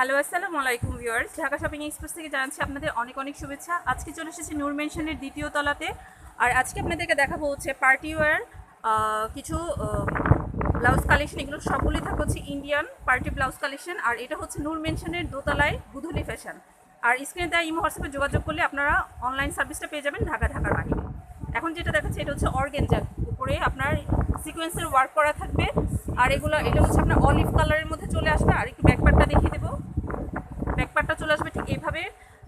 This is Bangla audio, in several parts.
হ্যালো, আসসালামু আলাইকুম ভিউয়ার্স। ঢাকা শপিং এক্সপ্রেস থেকে জানাচ্ছি আপনাদের অনেক অনেক শুভেচ্ছা। আজকে চলে এসেছি নূর মেনশনের দ্বিতীয় তলাতে। আর আজকে আপনাদেরকে দেখাবো হচ্ছে পার্টি ওয়্যার কিছু ব্লাউজ কালেকশন। এগুলো সবগুলোই থাকবে হচ্ছে ইন্ডিয়ান পার্টি ব্লাউজ কালেকশন। আর এটা হচ্ছে নূর মেনশনের দোতলায় গুধুলি ফ্যাশন। আর স্ক্রিনে দেওয়া ইমো হোয়াটসঅ্যাপে যোগাযোগ করলে আপনারা অনলাইন সার্ভিসটা পেয়ে যাবেন ঢাকা, ঢাকার বাইরে। এখন যেটা দেখাচ্ছে, এটা হচ্ছে অর্গেনজার উপরে আপনার সিকোয়েন্সের ওয়ার্ক করা থাকবে। আর এগুলো, এটা হচ্ছে আপনার অলিভ কালারের মধ্যে চলে আসবে। আর একটু ব্যাকপার্টটা দেখিয়ে দেবো। ব্যাকপার্টটা চলে আসবে ঠিক এইভাবে।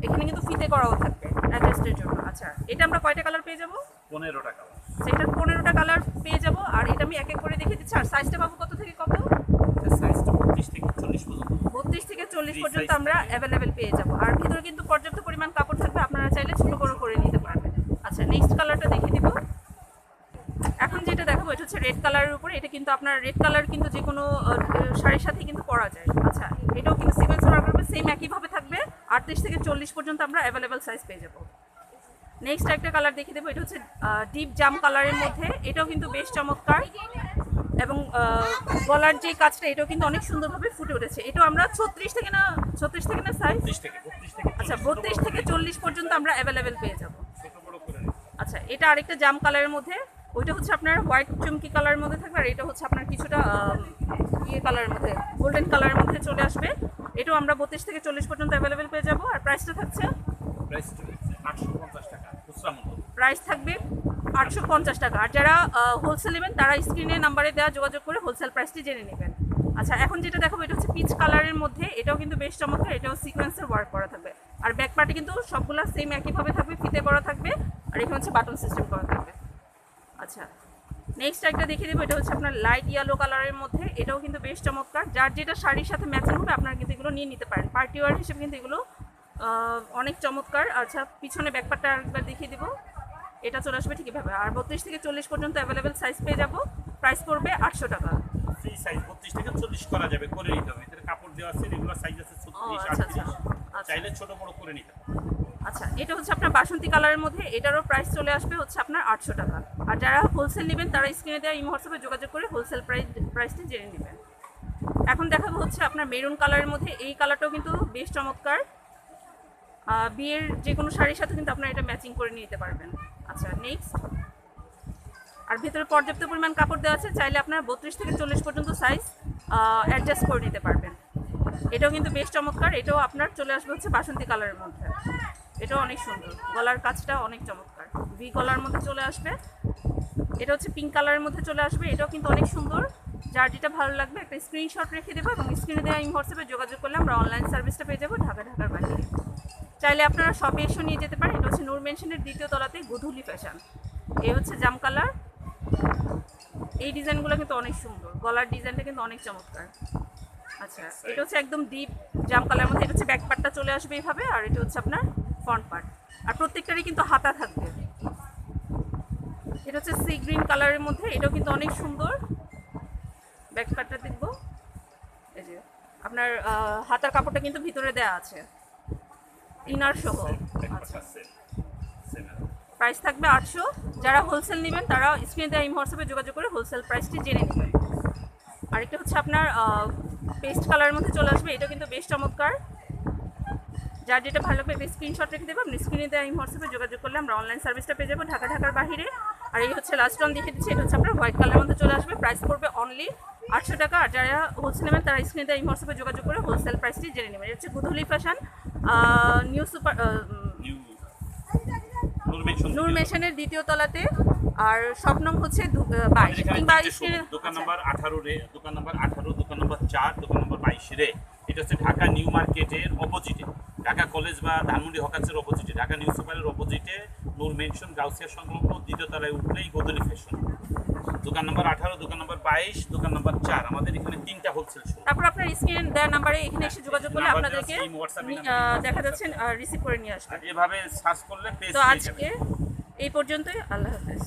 এখানে কিন্তু ফিতে করাও থাকবে অ্যাডজাস্টের জন্য। আচ্ছা এটা আমরা কয়টা কালার পেয়ে যাব? পনেরো টাকা সেটার পনেরোটা কালার পেয়ে যাব আর এটা আমি এক এক করে দেখিয়ে দিচ্ছি। আর সাইজটা পাবো কত থেকে কত? সাইজটা বত্রিশ থেকে চল্লিশ পর্যন্ত। বত্রিশ থেকে চল্লিশ পর্যন্ত আমরা অ্যাভেলেবেল পেয়ে যাব। আর ভিতরে কিন্তু পর্যাপ্ত পরিমাণ কাপড় থাকবে আপনারা চাইলে ছোটো বড়ো করে নিতে পারবেন। আচ্ছা নেক্সট কালারটা দেখিয়ে দিব। হচ্ছে রেড কালারের উপরে এটা কিন্তু আপনার রেড কালার কিন্তু যে কোনো শাড়ির সাথে কিন্তু পরা যায়। আচ্ছা এটাও কিন্তু সিকোয়েন্স ওয়ার্ক করবে সেম একইভাবে থাকবে। আটত্রিশ থেকে চল্লিশ পর্যন্ত আমরা অ্যাভেলেবেল সাইজ পেয়ে যাব। নেক্সট একটা কালার দেখিয়ে দেবো এটা হচ্ছে ডিপ জাম কালারের মধ্যে। এটাও কিন্তু বেশ চমৎকার। এবং গলার যে কাজটা এটাও কিন্তু অনেক সুন্দরভাবে ফুটে উঠেছে। এটাও আমরা ছত্রিশ থেকে না ছত্রিশ থেকে না সাইজ থেকে আচ্ছা বত্রিশ থেকে চল্লিশ পর্যন্ত আমরা অ্যাভেলেবেল পেয়ে যাব। আচ্ছা এটা আরেকটা জাম কালারের মধ্যে। ওইটা হচ্ছে আপনার হোয়াইট চুমকি কালারের মধ্যে থাকবে আর এটা হচ্ছে আপনার কিছুটা ইয়ে কালারের মধ্যে গোল্ডেন কালারের মধ্যে চলে আসবে। এটাও আমরা বত্রিশ থেকে চল্লিশ পর্যন্ত অ্যাভেলেবেল পেয়ে যাব। আর প্রাইসটা থাকছে? প্রাইস আটশো পঞ্চাশ টাকা প্রাইস থাকবে আটশো পঞ্চাশ টাকা। আর যারা হোলসেল নেবেন তারা স্ক্রিনে নাম্বারে দেওয়া যোগাযোগ করে হোলসেল প্রাইসটি জেনে নেবেন। আচ্ছা এখন যেটা দেখাবো এটা হচ্ছে পিচ কালারের মধ্যে। এটাও কিন্তু বেশ চমৎকার এটাও সিকোয়েন্সের ওয়ার্ক করা থাকবে। আর ব্যাক পার্টে কিন্তু সবগুলা সেম একইভাবে থাকবে ফিতে করা থাকবে। আর এখানে হচ্ছে বাটন সিস্টেম করা থাকবে। আচ্ছা নেক্সট একটা দেখিয়ে দেবো এটা হচ্ছে আপনার লাইট ইয়েলো কালারের মধ্যে এটাও কিন্তু বেশ চমৎকার। যার যেটা শাড়ির সাথে ম্যাচিং হবে আপনারা কিন্তু এগুলো নিয়ে নিতে পারেন। পার্টি ওয়ার হিসেবে কিন্তু এগুলো অনেক চমৎকার। আচ্ছা পিছনে ব্যাকপারটা আরেকবার দেখিয়ে দিব। এটা চলে আসবে ঠিক এভাবে। আর বত্রিশ থেকে চল্লিশ পর্যন্ত অ্যাভেলেবেল সাইজ পেয়ে যাব। প্রাইস পড়বে আটশো টাকা। ফ্রি সাইজ বত্রিশ থেকে চল্লিশ করা যাবে করে নিতে হবে। এদের কাপড় দেওয়া আছে রেগুলার সাইজ আছে ছত্রিশ আচ্ছা, আচ্ছা। আটত্রিশ। আচ্ছা। চাইলে ছোট বড় করে নিতে হবে আচ্ছা এটা হচ্ছে আপনার বাসন্তী কালারের মধ্যে, এটারও প্রাইস চলে আসবে হচ্ছে আপনার আটশো টাকা। আর যারা হোলসেল নেবেন, তারা স্ক্রিনে দেওয়া ইমো হোয়াটসঅ্যাপে যোগাযোগ করে হোলসেল প্রাইস প্রাইসটি জেনে নেবেন। এখন দেখাবো হচ্ছে আপনার মেরুন কালারের মধ্যে, এই কালারটাও কিন্তু বেশ চমৎকার। বিয়ের যে কোনো শাড়ির সাথে কিন্তু আপনারা এটা ম্যাচিং করে নিতে পারবেন। আচ্ছা নেক্সট আর ভেতরে পর্যাপ্ত পরিমাণ কাপড় দেওয়া আছে, চাইলে আপনারা বত্রিশ থেকে চল্লিশ পর্যন্ত সাইজ অ্যাডজাস্ট করে নিতে পারবেন। এটাও কিন্তু বেশ চমৎকার, এটাও আপনার চলে আসবে হচ্ছে বাসন্তী কালারের মধ্যে। এটাও অনেক সুন্দর। গলার কাজটা অনেক চমৎকার। ভি গলার মধ্যে চলে আসবে। এটা হচ্ছে পিঙ্ক কালারের মধ্যে চলে আসবে। এটাও কিন্তু অনেক সুন্দর। যার যেটা ভালো লাগবে, একটা স্ক্রিনশট রেখে দেবো এবং স্ক্রিনে দেওয়া আমি হোয়াটসঅ্যাপে যোগাযোগ করলে আমরা অনলাইন সার্ভিসটা পেয়ে যাব ঢাকা, ঢাকার বাইরে। চাইলে আপনারা শপে এসে নিয়ে যেতে পারেন। এটা হচ্ছে নূর মেনশনের দ্বিতীয় তলাতে গুধুলি ফ্যাশন এই হচ্ছে জাম কালার এই ডিজাইনগুলো কিন্তু অনেক সুন্দর। গলার ডিজাইনটা কিন্তু অনেক চমৎকার। আচ্ছা এটা হচ্ছে একদম ডিপ জাম কালার মধ্যে। এটা হচ্ছে ব্যাক পার্টটা চলে আসবে এইভাবে আর এটা হচ্ছে আপনার ফ্রন্ট পার্ট আর প্রত্যেকটারই কিন্তু হাতা থাকবে। এটা হচ্ছে সি গ্রিন কালারের মধ্যে এটাও কিন্তু অনেক সুন্দর। ব্যাক পার্টটা দেখব। এই যে আপনার হাতার কাপড়টা কিন্তু ভিতরে দেওয়া আছে। ইনার সহ। আচ্ছা। প্রাইস থাকবে আটশো। যারা হোলসেল নেবেন তারা স্ক্রিনে দেওয়া ইম হোয়াটসঅ্যাপে যোগাযোগ করে হোলসেল প্রাইসটি জেনে নেবেন। আরেকটা হচ্ছে আপনার পেস্ট কালারের মধ্যে চলে আসবে এটা কিন্তু বেশ চমৎকার। যার যেটা ভালো লাগবে স্ক্রিনশট রেখে দেবো। আপনি স্ক্রিনে দেওয়া ইম হোয়াটসঅ্যাপে যোগাযোগ করলে আমরা অনলাইন সার্ভিসটা পেয়ে যাব ঢাকা ঢাকার বাইরে আর এই হচ্ছে লাস্ট ওয়ান দেখে দিচ্ছি এটা হচ্ছে আপনার হোয়াইট কালারের মধ্যে চলে আসবে। প্রাইস পড়বে অনলি আটশো টাকা। আর যারা হোলসেল নেবেন তারা স্ক্রিনে দেওয়া ইম হোয়াটসঅ্যাপে যোগাযোগ করে হোলসেল প্রাইসটি জেনে নেবেন। এটা হচ্ছে Godhuli fashion new super Noor মেশানের দ্বিতীয় তলাতে। আর স্বপ্নম হচ্ছে দু- আহ, বাইশ কিংবা showroom, দোকান আচ্ছা, নাম্বার আঠারো রে দোকান নাম্বার আঠারো দোকান নাম্বার চার দোকান নাম্বার বাইশ রে। এটা হচ্ছে ঢাকা নিউ মার্কেটের অপোজিটে ঢাকা কলেজ বা ধানমন্ডি হকার্সের অপোজিটে ঢাকা নিউ সুপারের অপোজিটে নূর মেনশন গাউসিয়া সংলগ্ন দ্বিতীয় তলায় উঠলেই গোদলি ফ্যাশন দোকান নাম্বার আঠারো দোকান নাম্বার বাইশ দোকান নাম্বার চার। আমাদের এখানে তিনটা হোলসেল শো তারপর আপনার স্ক্রিন দেওয়ার নাম্বারে এখানে এসে যোগাযোগ করলে আপনাদেরকে দেওয়া দেখা যাচ্ছে রিসিভ করে নিয়ে আসবে। এভাবে সার্চ করলে পেজ তো আজকে এই পর্যন্তই। আল্লাহ হাফেজ।